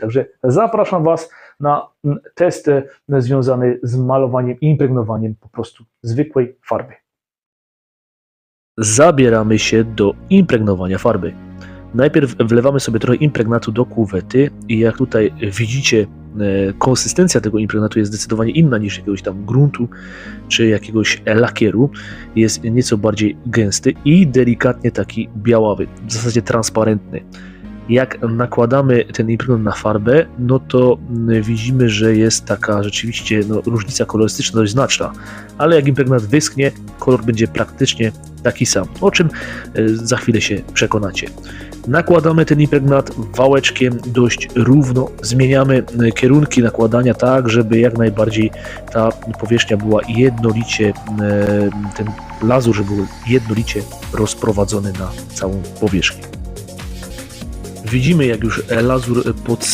Także zapraszam Was na mm, test związany z malowaniem i impregnowaniem po prostu zwykłej farby. Zabieramy się do impregnowania farby. Najpierw wlewamy sobie trochę impregnatu do kuwety i jak tutaj widzicie, e, konsystencja tego impregnatu jest zdecydowanie inna niż jakiegoś tam gruntu czy jakiegoś lakieru. Jest nieco bardziej gęsty i delikatnie taki białawy, w zasadzie transparentny. Jak nakładamy ten impregnat na farbę, no to mm, widzimy, że jest taka rzeczywiście no, różnica kolorystyczna dość znaczna, ale jak impregnat wyschnie, kolor będzie praktycznie taki sam, o czym e, za chwilę się przekonacie. Nakładamy ten impregnat wałeczkiem dość równo, zmieniamy e, kierunki nakładania tak, żeby jak najbardziej ta powierzchnia była jednolicie, e, ten lazur, był jednolicie rozprowadzony na całą powierzchnię. Widzimy jak już lazur podsycha